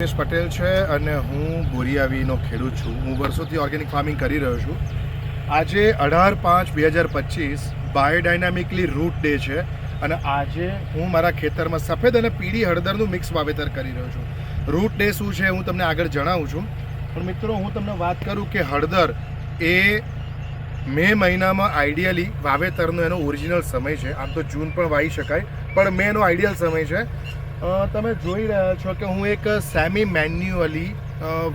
દિનેશ પટેલ છે અને હું બોરિયાવીનો ખેડૂત છું. હું વર્ષોથી ઓર્ગેનિક ફાર્મિંગ કરી રહ્યો છું. આજે અઢાર પાંચ બે હજાર પચીસ બાયોડાયનામિકલી રૂટ ડે છે અને આજે હું મારા ખેતરમાં સફેદ અને પીળી હળદરનું મિક્સ વાવેતર કરી રહ્યો છું. રૂટ ડે શું છે હું તમને આગળ જણાવું છું. પણ મિત્રો, હું તમને વાત કરું કે હળદર એ મે મહિનામાં આઈડિયલી વાવેતરનો એનો ઓરિજિનલ સમય છે. આમ તો જૂન પણ વાવી શકાય, પણ મે એનો આઈડિયલ સમય છે. તમે જોઈ રહ્યા છો કે હું એક સેમી મેન્યુઅલી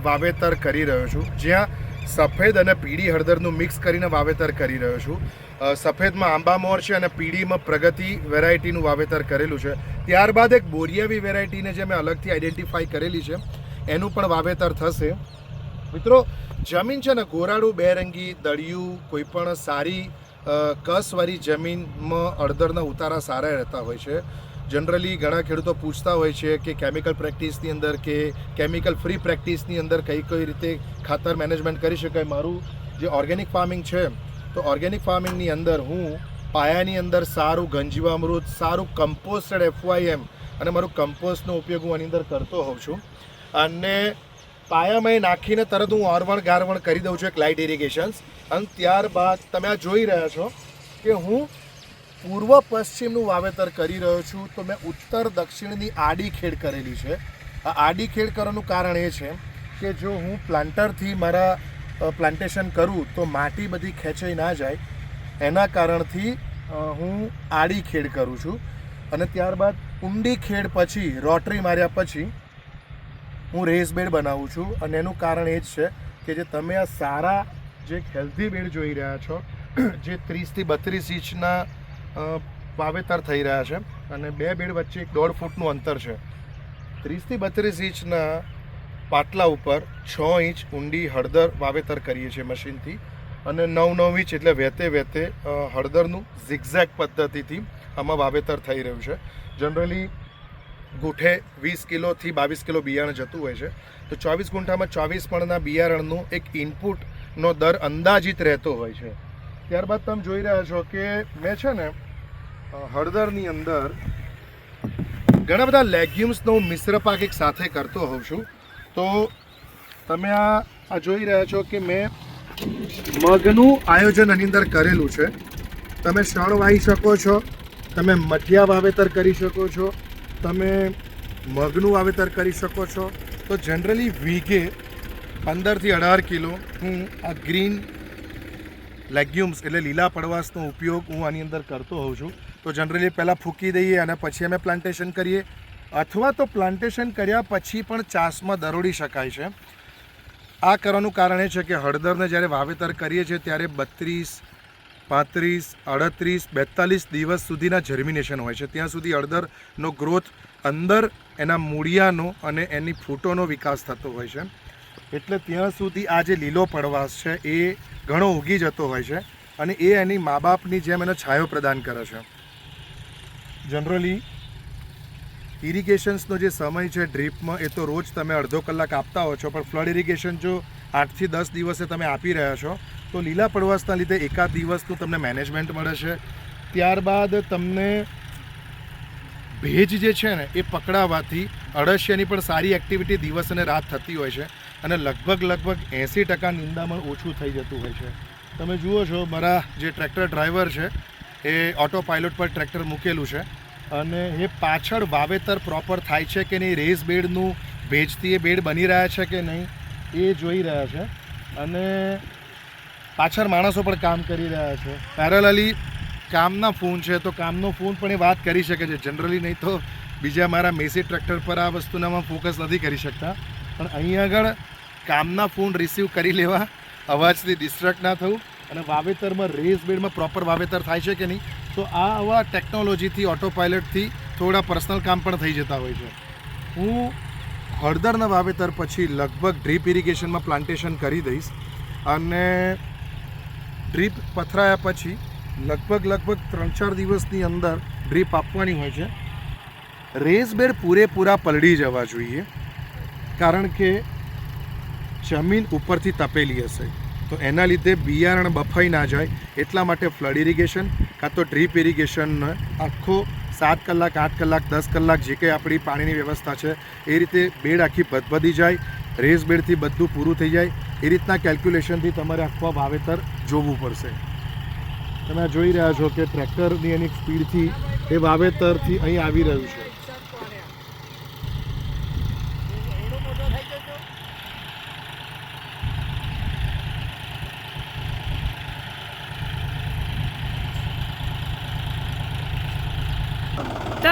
વાવેતર કરી રહ્યો છું. જ્યાં સફેદ અને પીળી હળદરનું મિક્સ કરીને વાવેતર કરી રહ્યો છું. સફેદમાં આંબા મોર છે અને પીળીમાં પ્રગતિ વેરાયટીનું વાવેતર કરેલું છે. ત્યારબાદ એક બોરિયાવી વેરાયટીને જે મેં અલગથી આઈડેન્ટિફાઈ કરેલી છે, એનું પણ વાવેતર થશે. મિત્રો, જમીન છે ને, ગોરાડું, બેરંગી, દળિયું કોઈ પણ સારી કસવાળી જમીનમાં અડદરના ઉતારા સારા રહેતા હોય છે. જનરલી ઘણા ખેડૂતો પૂછતા હોય છે કે કેમિકલ પ્રેક્ટિસની અંદર કે કેમિકલ ફ્રી પ્રેક્ટિસની અંદર કઈ કઈ રીતે ખાતર મેનેજમેન્ટ કરી શકાય. મારું જે ઓર્ગેનિક ફાર્મિંગ છે, તો ઓર્ગેનિક ફાર્મિંગની અંદર હું પાયાની અંદર સારું ગંજીવામૃત સારું કમ્પોસ્ટેડ એફવાયએમ અને મારું કમ્પોસ્ટનો ઉપયોગ હું આની અંદર કરતો હોઉં છું. અને પાયામાં નાખીને તરત હું ઓરવણ ગારવણ કરી દઉં છું એક લાઇટ ઇરિગેશન્સ અને ત્યારબાદ તમે આ જોઈ રહ્યા છો કે હું પૂર્વ પશ્ચિમનું વાવેતર કરી રહ્યો છું, તો મેં ઉત્તર દક્ષિણની આડી ખેડ કરેલી છે. આ આડી ખેડ કરવાનું કારણ એ છે કે જો હું પ્લાન્ટરથી મારા પ્લાન્ટેશન કરું, તો માટી બધી ખેંચાઈ ના જાય. એના કારણથી હું આડી ખેડ કરું છું. અને ત્યારબાદ ઊંડી ખેડ પછી, રોટરી માર્યા પછી, હું રેસ બેડ બનાવું છું. અને એનું કારણ એ જ છે કે જે તમે આ સારા, જે હેલ્ધી બેડ જોઈ રહ્યા છો, જે ત્રીસથી બત્રીસ ઇંચના વાવેતર થઈ રહ્યા છે અને બે બેડ વચ્ચે એક દોઢ ફૂટનું અંતર છે. ત્રીસથી બત્રીસ ઇંચના પાટલા ઉપર છ ઇંચ ઊંડી હળદર વાવેતર કરીએ છીએ મશીનથી અને નવ નવ ઇંચ એટલે વહેતે વહેતે હળદરનું ઝિગઝેક પદ્ધતિથી આમાં વાવેતર થઈ રહ્યું છે. જનરલી ગુઠે વીસ કિલોથી બાવીસ કિલો બિયારણ જતું હોય છે. તો ચોવીસ ગુંઠામાં ચોવીસ પણના બિયારણનું એક ઇનપુટનો દર અંદાજિત રહેતો હોય છે. ત્યારબાદ તમે જોઈ રહ્યા છો કે મેં છે ને હળદરની અંદર ઘણા બધા લેગ્યુમ્સનો હું મિશ્ર પાક એક સાથે કરતો હોઉં છું. તો તમે આ આ જોઈ રહ્યા છો કે મેં મગનું આયોજન આની અંદર કરેલું છે. તમે શણ વાવી શકો છો, તમે મઠિયા વાવેતર કરી શકો છો, તમે મગનું વાવેતર કરી શકો છો. તો જનરલી વીઘે પંદરથી અઢાર કિલો હું આ ગ્રીન લેગ્યુમ્સ એટલે લીલા પડવાશનો ઉપયોગ હું આની અંદર કરતો હોઉં છું. તો જનરલી પહેલાં ફૂંકી દઈએ અને પછી અમે પ્લાન્ટેશન કરીએ. અથવા તો પ્લાન્ટેશન કર્યા પછી પણ ચાસમાં દરોડી શકાય છે. આ કરવાનું કારણ એ છે કે હળદરને જ્યારે વાવેતર કરીએ છીએ ત્યારે બત્રીસ, પાંત્રીસ અડત્રીસ બેતાલીસ દિવસ સુધીના જર્મિનેશન હોય છે. ત્યાં સુધી હળદરનો ગ્રોથ અંદર એના મૂળિયાનો અને એની ફૂટોનો વિકાસ થતો હોય છે. એટલે ત્યાં સુધી આ જે લીલો પડવાશ છે એ ઘણો ઉગી જતો હોય છે અને એ એની મા બાપની જેમ એનો છાયો પ્રદાન કરે છે. જનરલી ઇરિગેશન્સનો જે સમય છે ડ્રીપમાં, એ તો રોજ તમે અડધો કલાક આપતા હો છો, પણ ફ્લડ ઇરિગેશન જો આઠથી દસ દિવસે તમે આપી રહ્યા છો, તો લીલા પડવાશના લીધે એકાદ દિવસનું તમને મેનેજમેન્ટ મળે છે. ત્યારબાદ તમને ભેજ જે છે ને, એ પકડાવાથી અળસિયાની પણ સારી એક્ટિવિટી દિવસ અને રાત થતી હોય છે અને લગભગ લગભગ એંસી ટકા નિંદામણ ઓછું થઈ જતું હોય છે. તમે જુઓ છો, મારા જે ટ્રેક્ટર ડ્રાઈવર છે એ ઓટો પાયલોટ પર ટ્રેક્ટર મૂકેલું છે. અને એ પાછળ વાવેતર પ્રોપર થાય છે કે નહીં રેસ બેડનું ભેજથી એ બેડ બની રહ્યા છે કે નહીં, એ જોઈ રહ્યા છે. અને પાછળ માણસો પણ કામ કરી રહ્યા છે. પેરેલલી કામના ફોન છે, તો કામનો ફોન પણ એ વાત કરી શકે છે. જનરલી નહીં તો બીજા મારા મેસી ટ્રેક્ટર પર આ વસ્તુનામાં ફોકસ નથી કરી શકતા. પણ અહીં આગળ કામના ફોન રિસીવ કરી લેવા અવાજથી ડિસ્ટ્રેક્ટ ના થવું. અને વાવેતરમાં રેસ બેડમાં પ્રોપર વાવેતર થાય છે કે નહીં? તો આ આવા ટેકનોલોજીથી ઓટો પાયલટથી થોડા પર્સનલ કામ પણ થઈ જતા હોય છે. હું હળદરના વાવેતર પછી લગભગ ડ્રીપ ઇરિગેશનમાં પ્લાન્ટેશન કરી દઈશ અને ડ્રીપ પથરાયા પછી લગભગ લગભગ ત્રણ ચાર દિવસની અંદર ડ્રીપ આપવાની હોય છે. રેસ બેડ પૂરેપૂરા પલળી જવા જોઈએ, કારણ કે જમીન ઉપરથી તપેલી હશે. તો એના લીધે બિયારણ બફાઈ ના જાય, એટલા માટે ફ્લડ ઇરિગેશન કાં તો ડ્રીપ ઇરિગેશન આખો સાત કલાક, આઠ કલાક, દસ કલાક જે કંઈ આપણી પાણીની વ્યવસ્થા છે, એ રીતે બેડ આખી ભદભદી જાય, રેસ બેડથી બધું પૂરું થઈ જાય, એ રીતના કેલ્ક્યુલેશનથી તમારે આખું વાવેતર જોવું પડશે. તમે જોઈ રહ્યા છો કે ટ્રેક્ટરની એની સ્પીડથી એ વાવેતરથી અહીં આવી રહ્યું છે.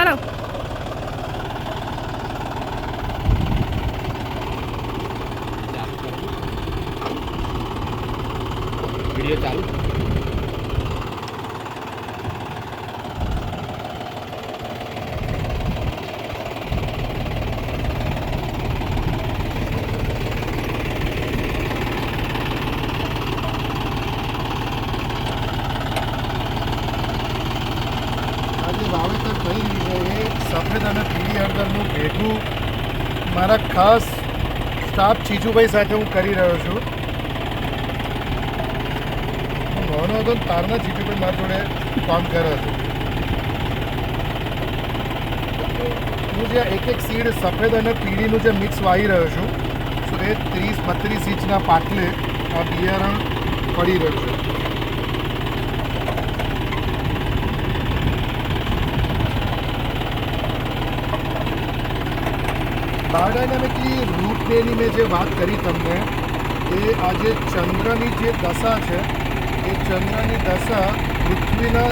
ચાલો વીડિયો ચાલુ આ જે વાવેતર થઈ રહ્યું છે એ સફેદ અને પીળી હળદરનું ભેગું મારા ખાસ સ્ટાફ ચીજુભાઈ સાથે હું કરી રહ્યો છું. હું નાનો હતો તારના ચીજુભાઈ મારા જોડે કામ કર્યો હતો હું જે એક એક સીડ સફેદ અને પીળીનું જે મિક્સ વાવી રહ્યો છું, તો એ ત્રીસ બત્રીસ ઇંચના પાટલે આ બિયારણ પડી રહ્યું છે. બાયોડાયનામિકલી રૂટ ડેની મેં જે વાત કરી તમને, એ આજે ચંદ્રની જે દશા છે, એ ચંદ્રની દશા પૃથ્વીના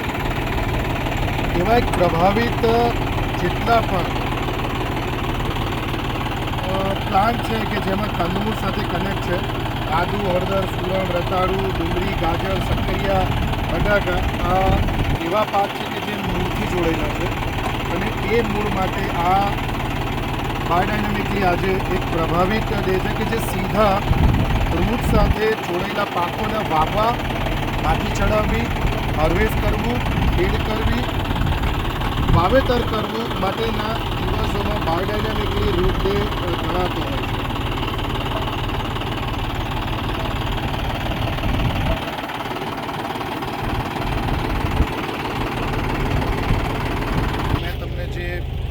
એવા એક પ્રભાવિત જેટલા પણ પ્લાન્ટ છે કે જેમાં કંદમૂળ સાથે કનેક્ટ છે. આદુ, હળદર સુરણ રતાળુ, ડુંગળી, ગાજર સક્કરિયા બટાકા, આ એવા પાક છે કે જે મૂળથી જોડેલા છે. અને એ મૂળ માટે આ બાયોડાયનામિકલી આજે એક પ્રભાવિત દેશ છે કે જે સીધા રૂટ સાથે જોડેલા પાકોને વાવવા માટી ચડાવવી, હાર્વેસ્ટ કરવું, ખેડ કરવી, વાવેતર કરવું માટેના દિવસોમાં બાયોડાયનામિકલી રૂટ ડે ગણાતો હોય છે.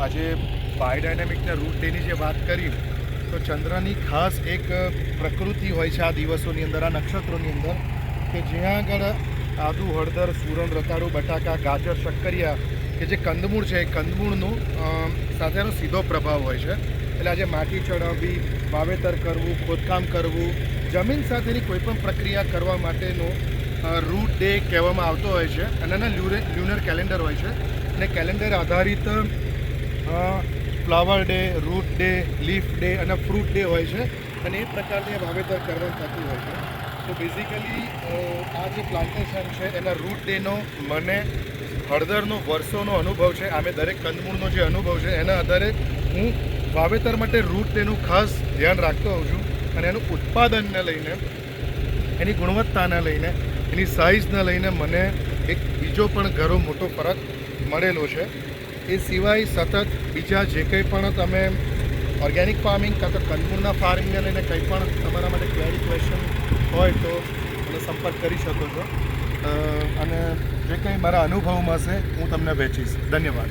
આજે બાયોડાયનામિકના રૂટ ડેની જે વાત કરી, તો ચંદ્રની ખાસ એક પ્રકૃતિ હોય છે આ દિવસોની અંદર, આ નક્ષત્રોની અંદર, કે જ્યાં આગળ આદુ, હળદર સુરણ રતાળુ, બટાકા, ગાજર, શક્કરિયા, કે જે કંદમૂળ છે, એ કંદમૂળનું સાથેનો સીધો પ્રભાવ હોય છે. એટલે આજે માટી ચડાવવી, વાવેતર કરવું, ખોદકામ કરવું, જમીન સાથેની કોઈપણ પ્રક્રિયા કરવા માટેનો રૂટ ડે કહેવામાં આવતો હોય છે. અને એના લ્યુનર કેલેન્ડર હોય છે. અને કેલેન્ડર આધારિત flower day, root day, leaf day અને ફ્રૂટ ડે હોય છે અને એ પ્રકારની વાવેતર કરવાનું થતું હોય છે. તો બેઝિકલી આ જે પ્લાન્ટેશન છે, એના રૂટ ડેનો મને હળદરનો, વર્ષોનો અનુભવ છે. આમે દરેક કંદમૂળનો જે અનુભવ છે, એના આધારે હું વાવેતર માટે રૂટ ડેનું ખાસ ધ્યાન રાખતો હોઉં છું અને એનું ઉત્પાદનને લઈને, એની ગુણવત્તાને લઈને, એની સાઇઝને લઈને મને એક બીજો પણ ઘણો મોટો ફરક મળેલો છે. એ સિવાય સતત બીજા જે કંઈ પણ તમે ઓર્ગેનિક ફાર્મિંગ કાં તો કંદમૂળના ફાર્મિંગને લઈને કંઈ પણ તમારા માટે ક્વેરી ક્વેશ્ચન હોય તો મને સંપર્ક કરી શકો છો. અને જે કંઈ મારા અનુભવમાં હશે હું તમને વહેંચીશ. ધન્યવાદ.